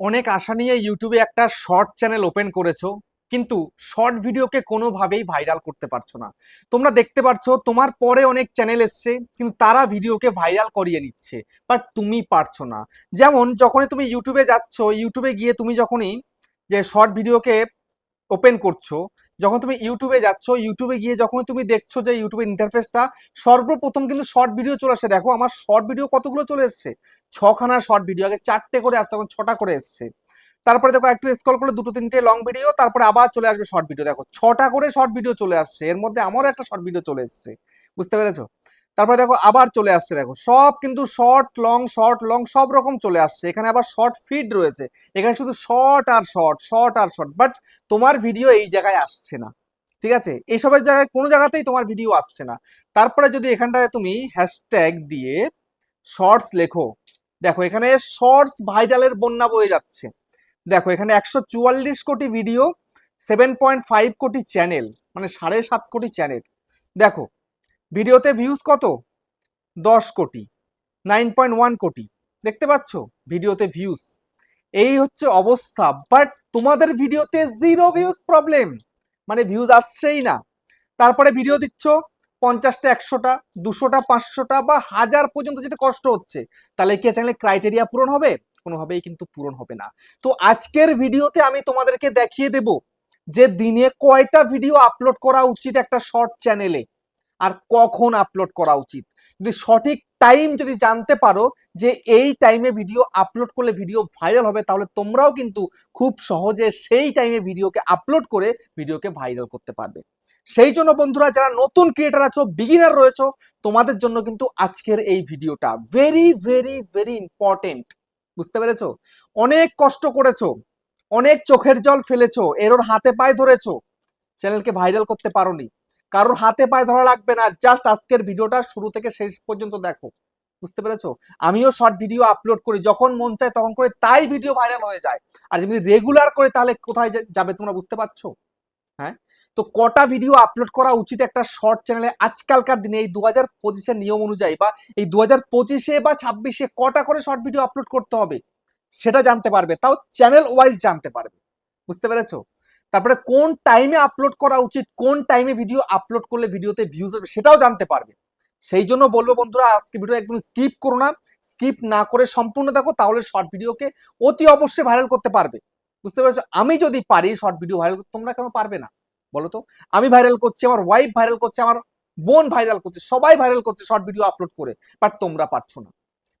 অনেক আশা নিয়ে ইউটিউবে একটা শর্ট চ্যানেল ওপেন করেছ, কিন্তু শর্ট ভিডিওকে কোনোভাবেই ভাইরাল করতে পারছ না। তোমরা দেখতে পারছ, তোমার পরে অনেক চ্যানেল এসছে, কিন্তু তারা ভিডিওকে ভাইরাল করিয়ে নিচ্ছে বাট তুমি পারছ না। যেমন, যখনই তুমি ইউটিউবে যাচ্ছ ইউটিউবে গিয়ে তুমি যখনই যে শর্ট ভিডিওকে ওপেন করছ, যখন তুমি ইউটিউবে যাচ্ছ ইউটিউবে গিয়ে যখন তুমি দেখছ যে ইউটিউবের ইন্টারফেসটা সর্বপ্রথম কিন্তু শর্ট ভিডিও চলে আসে। দেখো, আমার শর্ট ভিডিও কতগুলো চলে এসছে? ছখানা শর্ট ভিডিও আগে চারটে করে আসতো এখন ছটা করে এসছে। তারপরে দেখো, একটু স্কল করলে দুটো তিনটে লং ভিডিও তারপরে আবার চলে আসবে শর্ট ভিডিও দেখো, ছটা করে শর্ট ভিডিও চলে আসছে। এর মধ্যে আমারও একটা শর্ট ভিডিও চলে এসছে। বুঝতে পেরেছ? তারপরে দেখো আবার চলে আসছে দেখো। সব কিন্তু শর্ট লং শর্ট লং সব রকম চলে আসছে। এখানে আবার শর্ট ফিড রয়েছে। এখানে শুধু শর্ট আর শর্ট শর্ট আর শর্ট বাট তোমার ভিডিও এই জায়গায় আসছে না। ঠিক আছে? এইসবের জায়গায় কোনো জায়গাতেই তোমার ভিডিও আসছে না। তারপরে যদি এখানটায় তুমি হ্যাশট্যাগ দিয়ে শর্টস লেখো। দেখো, এখানে শর্টস ভাইরালের বন্যা বয়ে যাচ্ছে। দেখো, এখানে একশো চুয়াল্লিশ কোটি ভিডিও সেভেন পয়েন্ট ফাইভ কোটি চ্যানেল মানে সাড়ে সাত কোটি চ্যানেল দেখো ভিডিওতে ভিউজ কত? দশ কোটি নাইন পয়েন্ট ওয়ান কোটি। দেখতে পাচ্ছ? ভিডিওতে ভিউজ এই হচ্ছে অবস্থা। বাট তোমাদের ভিডিওতে জিরো ভিউজ প্রবলেম মানে ভিউজ আসছেই না। তারপরে ভিডিও দিচ্ছ, পঞ্চাশটা, একশোটা, দুশোটা, পাঁচশোটা বা হাজার পর্যন্ত যেতে কষ্ট হচ্ছে, তাহলে কি চ্যানেলে ক্রাইটেরিয়া পূরণ হবে? কোনোভাবেই কিন্তু পূরণ হবে না। তো আজকের ভিডিওতে আমি তোমাদেরকে দেখিয়ে দেব যে দিনে কয়টা ভিডিও আপলোড করা উচিত একটা শর্ট চ্যানেলে আর কখন আপলোড করা উচিত। যদি সঠিক টাইম যদি জানতে পারো যে এই টাইমে ভিডিও আপলোড করলে ভিডিও ভাইরাল হবে, তাহলে তোমরাও কিন্তু খুব সহজে সেই টাইমে ভিডিওকে আপলোড করে ভিডিওকে ভাইরাল করতে পারবে। সেই জন্য বন্ধুরা, যারা নতুন ক্রিয়েটার আছো বিগিনার রয়েছো, তোমাদের জন্য কিন্তু আজকের এই ভিডিওটা ভেরি ভেরি ভেরি ইম্পর্টেন্ট বুঝতে পেরেছ? অনেক কষ্ট করেছ, অনেক চোখের জল ফেলেছো, এরোর হাতে পায়ে ধরেছো চ্যানেলকে ভাইরাল করতে পারোনি। কারোর হাতে পায়ে ধরা লাগবে না। জাস্ট আজকের ভিডিওটা শুরু থেকে শেষ পর্যন্ত দেখো। বুঝতে পেরেছ? আমিও শর্ট ভিডিও আপলোড করি। যখন মন চায় তখন করে তাই ভিডিও ভাইরাল হয়ে যায়। আর যদি রেগুলার করে তাহলে কোথায় যাবে তোমরা বুঝতে পারছ? হ্যাঁ? তো কটা ভিডিও আপলোড করা উচিত একটা শর্ট চ্যানেলে আজকালকার দিনে এই দু হাজার পঁচিশের নিয়ম অনুযায়ী বা এই দু হাজার পঁচিশে বা ছাব্বিশে কটা করে শর্ট ভিডিও আপলোড করতে হবে? সেটা জানতে পারবে। তাও চ্যানেল ওয়াইজ জানতে পারবে। বুঝতে পেরেছ? তারপরে কোন টাইমে আপলোড করা উচিত, কোন টাইমে ভিডিও আপলোড করলে ভিডিওতে ভিউজ হবে সেটাও জানতে পারবে। সেই জন্য বলব বন্ধুরা, আজকে ভিডিও একদম স্কিপ করো না। স্কিপ না করে সম্পূর্ণ দেখো, তাহলে শর্ট ভিডিওকে অতি অবশ্যই ভাইরাল করতে পারবে। বুঝতে পেরেছ? আমি যদি পারি শর্ট ভিডিও ভাইরাল করতে, তোমরা কেন পারবে না? বলো তো? আমি ভাইরাল করছি, আমার ওয়াইফ ভাইরাল করছে, আমার বোন ভাইরাল করছে, সবাই ভাইরাল করছে শর্ট ভিডিও আপলোড করে বাট তোমরা পারছ না।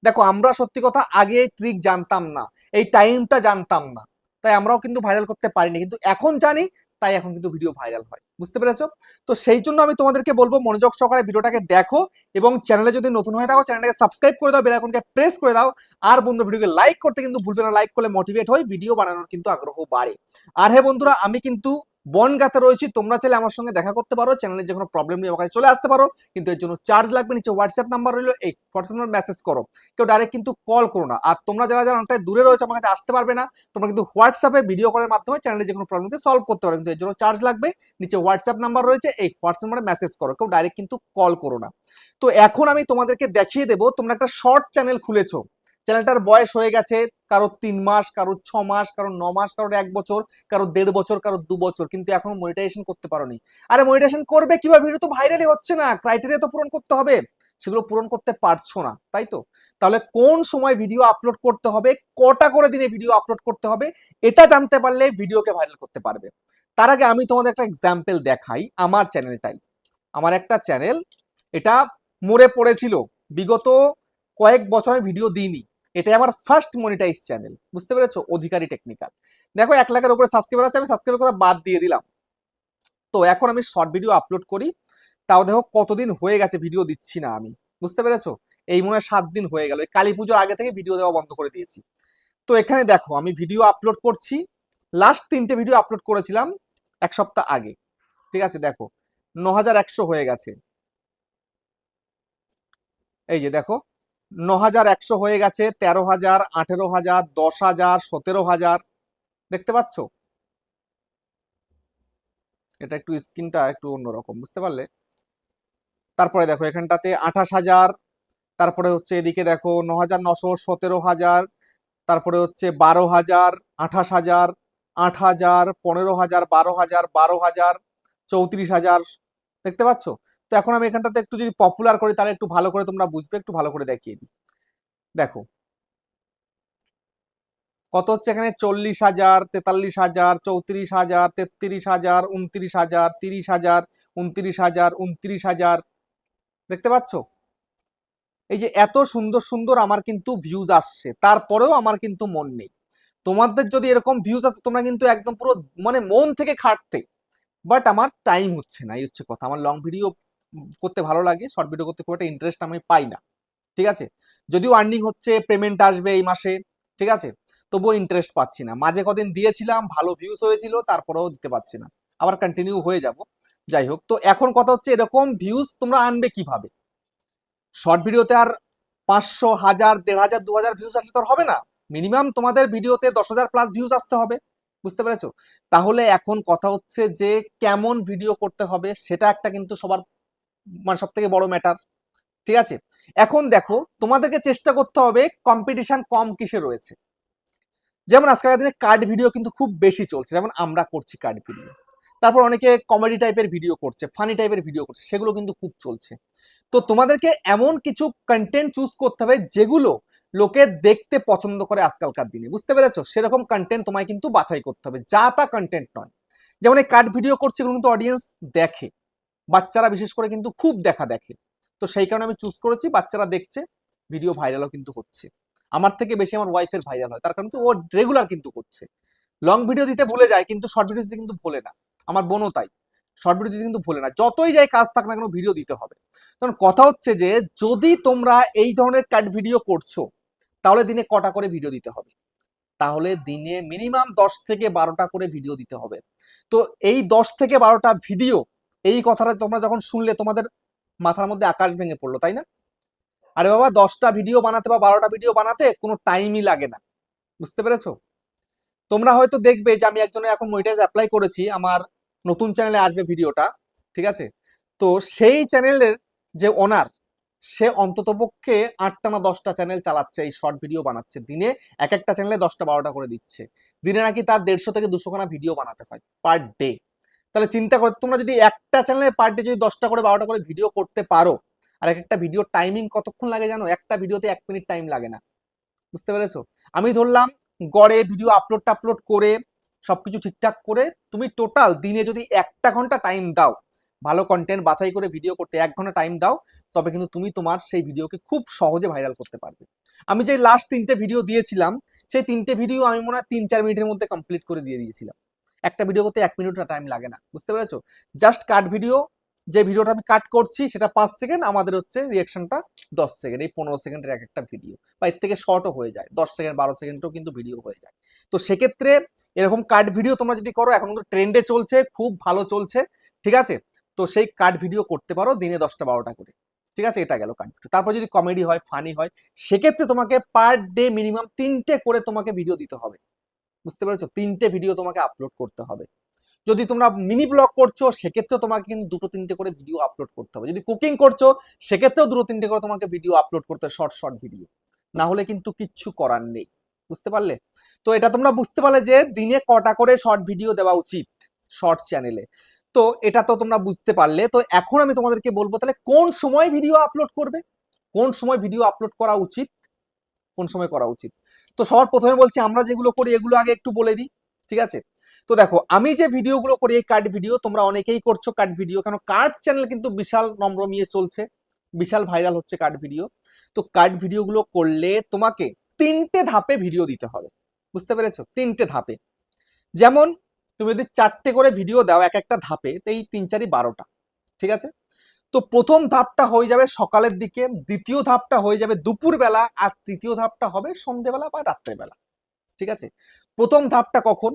দেখো, আমরা সত্যি কথা আগে ট্রিক জানতাম না, এই টাইমটা জানতাম না। তাই আমরাও কিন্তু ভাইরাল করতে পারিনি। কিন্তু এখন জানি, তাই এখন কিন্তু ভিডিও ভাইরাল হয়। বুঝতে পেরেছ? তো সেই জন্য আমি তোমাদেরকে বলব, মনোযোগ সহকারে ভিডিওটাকে দেখো এবং চ্যানেলে যদি নতুন হয়ে থাকো চ্যানেলটাকে সাবস্ক্রাইব করে দাও বেলাইকনকে প্রেস করে দাও। আর বন্ধু, ভিডিওকে লাইক করতে কিন্তু ভুলবে না। লাইক করলে মোটিভেট হয় ভিডিও বানানোর কিন্তু আগ্রহ বাড়ে। আর হ্যাঁ বন্ধুরা, আমি কিন্তু বনগাতে রয়েছি, তোমরা চাইলে আমার সঙ্গে দেখা করতে পারো চ্যানেলে যে কোনো প্রবলেম নিয়ে আমার চলে আসতে পারো, কিন্তু এর জন্য চার্জ লাগবে নিচে হোয়াটসঅ্যাপ নাম্বার রইল, এই হোয়াটসঅ্যাপ নাম্বার মেসেজ করো। কেউ ডাইরেক্ট কিন্তু কল করো না। আর তোমরা যারা যারা অনেকটা দূরে রয়েছে আমার কাছে আসতে পারবে না, তোমরা কিন্তু হোয়াটসঅ্যাপে ভিডিও কলের মাধ্যমে চ্যানেলে যে কোনো প্রবলেমকে সলভ করতে পারো, কিন্তু এর জন্য চার্জ লাগবে, নিচে হোয়াটসঅ্যাপ নাম্বার রয়েছে, এই হোয়াটসঅ্যাপ নাম্বারে মেসেজ করো, কেউ ডাইরেক্ট কিন্তু কল করো না। তো এখন আমি তোমাদেরকে দেখিয়ে দেবো, তোমরা একটা শর্ট চ্যানেল খুলেছো। চ্যানেলটার বয়স হয়ে গেছে, কারও তিন মাস, কারও ছ মাস, কারও ন মাস কারোর এক বছর, কারও দেড় বছর, কারও দু বছর, কিন্তু এখন মনিটাইজেশন করতে পারোনি। আরে মনিটাইজেশন করবে কীভাবে? ভিডিও তো ভাইরালই হচ্ছে না ক্রাইটেরিয়া তো পূরণ করতে হবে। সেগুলো পূরণ করতে পারছ না, তাই তো? তাহলে কোন সময় ভিডিও আপলোড করতে হবে? কটা করে দিনে ভিডিও আপলোড করতে হবে? এটা জানতে পারলে ভিডিওকে ভাইরাল করতে পারবে। তার আগে আমি তোমাদের একটা এক্সাম্পল দেখাই আমার চ্যানেলটাই আমার একটা চ্যানেল এটা মরে পড়েছিল। বিগত কয়েক বছর আমি ভিডিও দিইনি। এটাই আমার ফার্স্ট মনিটাইজ চ্যানেল বুঝতে পেরেছ? অধিকারী টেকনিক্যাল দেখো, এক লাখের উপরে সাবস্ক্রাইবার আছে, আমি সাবস্ক্রাইবার কথা বাদ দিয়ে দিলাম। তো এখন আমি শর্ট ভিডিও আপলোড করি। তাও দেখো, কতদিন হয়ে গেছে ভিডিও দিচ্ছি না আমি, বুঝতে পেরেছ? এই মনে হয় সাত দিন হয়ে গেল। কালী পুজোর আগে থেকে ভিডিও দেওয়া বন্ধ করে দিয়েছি। তো এখানে দেখো, আমি ভিডিও আপলোড করছি। লাস্ট তিনটে ভিডিও আপলোড করেছিলাম এক সপ্তাহ আগে। ঠিক আছে, দেখো ন হয়ে গেছে। এই যে দেখো ন হাজার একশো হয়ে গেছে তেরো হাজার আঠেরো হাজার দশ হাজার সতেরো হাজার দেখতে পাচ্ছ? এটা একটু স্ক্রিনটা একটু অন্যরকম, বুঝতে পারলে? তারপরে দেখো এখানটাতে আঠাশ হাজার তারপরে হচ্ছে এদিকে দেখো ন হাজার নশো সতেরো হাজার তারপরে হচ্ছে বারো হাজার আঠাশ হাজার আট হাজার পনেরো হাজার বারো হাজার বারো হাজার চৌত্রিশ হাজার দেখতে পাচ্ছ? তো এখন আমি এখানটাতে একটু যদি পপুলার করি, তাহলে একটু ভালো করে তোমরা বুঝবে, একটু ভালো করে দেখিয়ে দিই। দেখো। কত হচ্ছে এখানে? চল্লিশ হাজার, তেতাল্লিশ হাজার, চৌত্রিশ হাজার, তেত্রিশ হাজার, উনত্রিশ হাজার, তিরিশ হাজার, উনত্রিশ হাজার উনত্রিশ হাজার। দেখতে পাচ্ছ? এই যে এত সুন্দর সুন্দর আমার কিন্তু ভিউজ আসছে। তারপরেও আমার কিন্তু মন নেই। তোমাদের যদি এরকম ভিউজ আসে, তোমরা কিন্তু একদম পুরো মানে মন থেকে খাটতে। বাট আমার টাইম হচ্ছে না, এই হচ্ছে কথা। আমার লং ভিডিও করতে ভালো লাগে শর্ট ভিডিও করতে খুব একটা ইন্টারেস্ট আমি পাই না, ঠিক আছে? যদিও আর্নিং হচ্ছে পেমেন্ট আসবে এই মাসে, ঠিক আছে? তবুও ইন্টারেস্ট পাচ্ছি না। মাঝে কদিন দিয়েছিলাম, ভালো ভিউজ হয়েছিল, তারপরেও দিতে পারছি না। আবার কন্টিনিউ হয়ে যাব, যাই হোক। তো এখন কথা হচ্ছে এরকম ভিউজ তোমরা আনবে কীভাবে? শর্ট ভিডিওতে আর পাঁচশো, হাজার, দেড় হাজার, দু হাজার ভিউজ আসলে তো হবে না। মিনিমাম তোমাদের ভিডিওতে দশ হাজার প্লাস ভিউজ আসতে হবে, বুঝতে পেরেছ? তাহলে এখন কথা হচ্ছে যে কেমন ভিডিও করতে হবে, সেটা একটা কিন্তু সবার মানে সব থেকে বড় ম্যাটার ঠিক আছে? এখন দেখো, তোমাদেরকে চেষ্টা করতে হবে কম্পিটিশন কম কিসে রয়েছে। যেমন আজকালকার দিনে কার্ড ভিডিও কিন্তু খুব বেশি চলছে, যেমন আমরা করছি কার্ড ভিডিও তারপর অনেকে কমেডি টাইপের ভিডিও করছে ফানি টাইপের ভিডিও করছে, সেগুলো কিন্তু খুব চলছে। তো তোমাদেরকে এমন কিছু কন্টেন্ট চুজ করতে হবে যেগুলো লোকে দেখতে পছন্দ করে আজকালকার দিনে, বুঝতে পেরেছ? সেরকম কন্টেন্ট তোমায় কিন্তু বাছাই করতে হবে, যা তা কন্টেন্ট নয়। যেমন এই কার্ড ভিডিও করছে, এগুলো কিন্তু অডিয়েন্স দেখে। বাচ্চারা বিশেষ করে কিন্তু খুব দেখা দেখে। তো সেই কারণে আমি চুজ করেছি, বাচ্চারা দেখছে ভিডিও ভাইরালও কিন্তু হচ্ছে। আমার থেকে বেশি আমার ওয়াইফের ভাইরাল হয়, তার কারণ কি ও রেগুলার কিন্তু করছে। লং ভিডিও দিতে ভুলে যায়, কিন্তু শর্ট ভিডিও দিতে কিন্তু ভুলে না। আমার বোনও তাই। শর্ট ভিডিও দিতে কিন্তু ভুলে না। যতই যাই কাজ থাক না কেন ভিডিও দিতে হবে। তখন কথা হচ্ছে যে, যদি তোমরা এই ধরনের কাট ভিডিও করছ, তাহলে দিনে কটা করে ভিডিও দিতে হবে? তাহলে দিনে মিনিমাম দশ থেকে বারোটা করে ভিডিও দিতে হবে। তো এই দশ থেকে বারোটা ভিডিও এই কথাটা তোমরা যখন শুনলে, তোমাদের মাথার মধ্যে আকাশ ভেঙে পড়ল, তাই না? আরে বাবা, দশটা ভিডিও বানাতে বা বারোটা ভিডিও বানাতে কোনো টাইমই লাগে না। বুঝতে পেরেছ? তোমরা হয়তো দেখবে যে আমি একজনের এখন মনিটাইজ অ্যাপ্লাই করেছি, আমার নতুন চ্যানেলে আসবে ভিডিওটা ঠিক আছে? তো সেই চ্যানেলের যে ওনার সে অন্ততপক্ষে আটটা না দশটা চ্যানেল চালাচ্ছে, এই শর্ট ভিডিও বানাচ্ছে। দিনে এক একটা চ্যানেলে দশটা বারোটা করে দিচ্ছে। দিনে নাকি তার দেড়শো থেকে দুশো খানা ভিডিও বানাতে হয় পার ডে তাহলে চিন্তা করো, তোমরা যদি একটা চ্যানেলে পার ডে যদি দশটা করে, বারোটা করে ভিডিও করতে পারো, আর এক একটা ভিডিও টাইমিং কতক্ষণ লাগে জানো? একটা ভিডিওতে এক মিনিট টাইম লাগে না। বুঝতে পেরেছ? আমি ধরলাম, গড়ে ভিডিও আপলোড টাপলোড করে, সবকিছু ঠিকঠাক করে, তুমি টোটাল দিনে যদি একটা ঘণ্টা টাইম দাও, ভালো কন্টেন্ট বাছাই করে ভিডিও করতে এক ঘণ্টা টাইম দাও, তবে কিন্তু তুমি তোমার সেই ভিডিওকে খুব সহজে ভাইরাল করতে পারবে। আমি যে লাস্ট তিনটে ভিডিও দিয়েছিলাম, সেই তিনটে ভিডিও আমি মনে হয় তিন চার মিনিটের মধ্যে কমপ্লিট করে দিয়ে দিয়েছিলাম। একটা ভিডিও করতে এক মিনিট টাইম লাগে না, বুঝতে পেরেছ? জাস্ট কাট ভিডিও যে ভিডিওটা আমি কাট করছি সেটা পাঁচ সেকেন্ড আমাদের হচ্ছে রিয়েকশনটা দশ সেকেন্ড এই পনেরো সেকেন্ডের এক একটা ভিডিও বা এর থেকে শর্টও হয়ে যায়, দশ সেকেন্ড বারো সেকেন্ডও কিন্তু ভিডিও হয়ে যায়। তো সেক্ষেত্রে এরকম কাট ভিডিও তোমরা যদি করো, এখন কিন্তু ট্রেন্ডে চলছে, খুব ভালো চলছে, ঠিক আছে? তো সেই কাট ভিডিও করতে পারো দিনে দশটা বারোটা করে, ঠিক আছে? এটা গেল কাট ভিডিও তারপর যদি কমেডি হয় ফানি হয়, সেক্ষেত্রে তোমাকে পার ডে মিনিমাম তিনটে করে তোমাকে ভিডিও দিতে হবে। বুঝতে পেরেছ? তিনটে ভিডিও তোমাকে আপলোড করতে হবে। যদি তোমরা মিনি ব্লগ করছ, সেক্ষেত্রেও তোমাকে কিন্তু দুটো তিনটে করে ভিডিও আপলোড করতে হবে। যদি কুকিং করছ, সেক্ষেত্রেও দুটো তিনটে করে তোমাকে ভিডিও আপলোড করতে হবে শর্ট শর্ট ভিডিও না হলে কিন্তু কিচ্ছু করার নেই। বুঝতে পারলে? তো এটা তোমরা বুঝতে পারলে যে দিনে কটা করে শর্ট ভিডিও দেওয়া উচিত শর্ট চ্যানেলে তো এটা তো তোমরা বুঝতে পারলে। তো এখন আমি তোমাদেরকে বলব, তাহলে কোন সময় ভিডিও আপলোড করবে? কোন সময় ভিডিও আপলোড করা উচিত? কোন সময় করা উচিত। তো সবার প্রথমে বলছি, আমরা যেগুলো করি এগুলো আগে একটু বলে দিই, ঠিক আছে? তো দেখো, আমি যে ভিডিওগুলো করি, এই কার্ড ভিডিও তোমরা অনেকেই করছ কার্ড ভিডিও কেন কার্ড চ্যানেল কিন্তু বিশাল নম্রমিয়ে চলছে, বিশাল ভাইরাল হচ্ছে কার্ড ভিডিও তো কার্ড ভিডিওগুলো করলে তোমাকে তিনটে ধাপে ভিডিও দিতে হবে, বুঝতে পেরেছ? তিনটে ধাপে। যেমন, তুমি যদি চারটে করে ভিডিও দাও, এক একটা ধাপে, তো এই তিন চারি বারোটা, ঠিক আছে? তো প্রথম ধাপটা হয়ে যাবে সকালের দিকে, দ্বিতীয় ধাপটা হয়ে যাবে দুপুরবেলা, আর তৃতীয় ধাপটা হবে সন্ধেবেলা বা রাত্রেবেলা। ঠিক আছে? প্রথম ধাপটা কখন?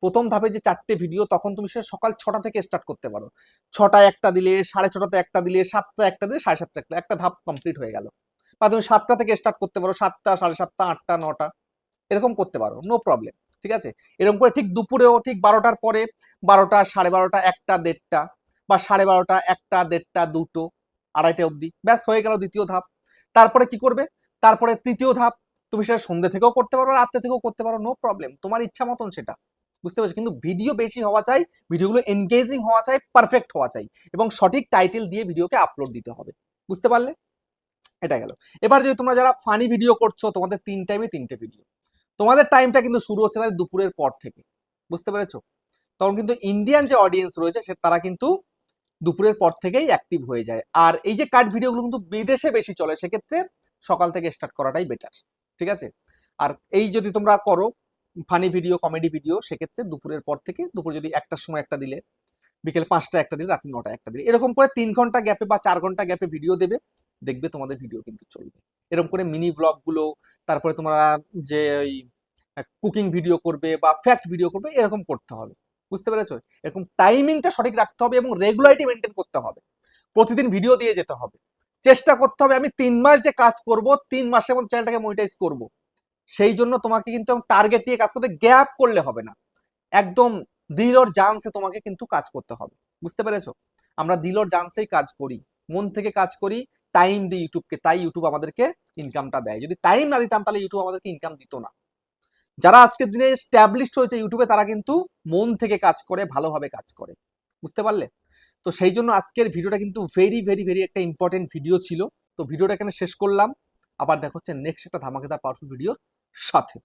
প্রথম ধাপে যে চারটে ভিডিও তখন তুমি সেটা সকাল ছটা থেকে স্টার্ট করতে পারো। ছটায় একটা দিলে, সাড়ে ছটাতে একটা দিলে, সাতটা একটা দিলে, সাড়ে সাতটা একটা একটা ধাপ কমপ্লিট হয়ে গেল। বা তুমি সাতটা থেকে স্টার্ট করতে পারো, সাতটা, সাড়ে সাতটা, আটটা, নটা। এরকম করতে পারো নো প্রবলেম ঠিক আছে? এরকম করে ঠিক দুপুরেও ঠিক বারোটার পরে, বারোটা, সাড়ে বারোটা, একটা, দেড়টা বা সাড়ে বারোটা, একটা, দেড়টা, দুটো, আড়াইটা অবধি। ব্যাস, হয়ে গেল দ্বিতীয় ধাপ। তারপরে কি করবে? তারপরে তৃতীয় ধাপ, তুমি সেটা সন্ধ্যে থেকেও করতে পারো, রাত্রে থেকেও করতে পারো নো প্রবলেম তোমার ইচ্ছা মতন সেটা। বুঝতে পারছ? কিন্তু ভিডিও বেশি হওয়া চাই ভিডিওগুলো এনগেজিং হওয়া চাই পারফেক্ট হওয়া চাই এবং সঠিক টাইটেল দিয়ে ভিডিওকে আপলোড দিতে হবে। বুঝতে পারলে? এটা গেল। এবার যদি তোমরা যারা ফানি ভিডিও করছ, তোমাদের তিন টাইমে তিনটে ভিডিও তোমাদের টাইমটা কিন্তু শুরু হচ্ছে তাদের দুপুরের পর থেকে। বুঝতে পেরেছ? তখন কিন্তু ইন্ডিয়ান যে অডিয়েন্স রয়েছে, সে, তারা কিন্তু দুপুরের পর থেকেই অ্যাক্টিভ হয়ে যায়। আর এই যে কাট ভিডিওগুলো কিন্তু বিদেশে বেশি চলে, সেক্ষেত্রে সকাল থেকে স্টার্ট করাটাই বেটার ঠিক আছে? আর এই যদি তোমরা করো ফানি ভিডিও কমেডি ভিডিও সেক্ষেত্রে দুপুরের পর থেকে, দুপুর যদি একটার সময় একটা দিলে, বিকেল পাঁচটা একটা দিলে, রাত্রি নটা একটা দিলে, এরকম করে তিন ঘণ্টা গ্যাপে বা চার ঘণ্টা গ্যাপে ভিডিও দেবে, দেখবে তোমাদের ভিডিও কিন্তু চলবে। এরকম করে মিনি ব্লগগুলো তারপরে তোমরা যে ওই কুকিং ভিডিও করবে বা ফ্যাক্ট ভিডিও করবে, এরকম করতে হবে। বুঝতে পেরেছ? এরকম টাইমিংটা সঠিক রাখতে হবে এবং রেগুলারিটি মেনটেন করতে হবে। প্রতিদিন ভিডিও দিয়ে যেতে হবে। চেষ্টা করতে হবে আমি তিন মাস যে কাজ করব, তিন মাসের মধ্যে চ্যানেলটাকে মনিটাইজ করব। সেই জন্য তোমাকে কিন্তু টার্গেট দিয়ে কাজ করতে গ্যাপ করলে হবে না। একদম দিলর জানসে তোমাকে কিন্তু কাজ করতে হবে। বুঝতে পেরেছ? আমরা দিলর জানসেই কাজ করি। মন থেকে কাজ করি টাইম দিই ইউটিউবকে তাই ইউটিউব আমাদেরকে ইনকামটা দেয়। যদি টাইম না দিতাম তাহলে ইউটিউব আমাদেরকে ইনকাম দিত না। যারা আজকের দিনে স্ট্যাবলিশড হয়েছে ইউটিউবে তারা কিন্তু মন থেকে কাজ করে, ভালোভাবে কাজ করে। বুঝতে পারলে? তো সেই জন্য আজকের ভিডিওটা কিন্তু ভেরি ভেরি ভেরি একটা ইম্পর্টেন্ট ভিডিও ছিল। তো ভিডিওটা এখানে শেষ করলাম। আবার দেখা হচ্ছে নেক্সট একটা ধামাকেদার পাওয়ারফুল ভিডিওর সাথে।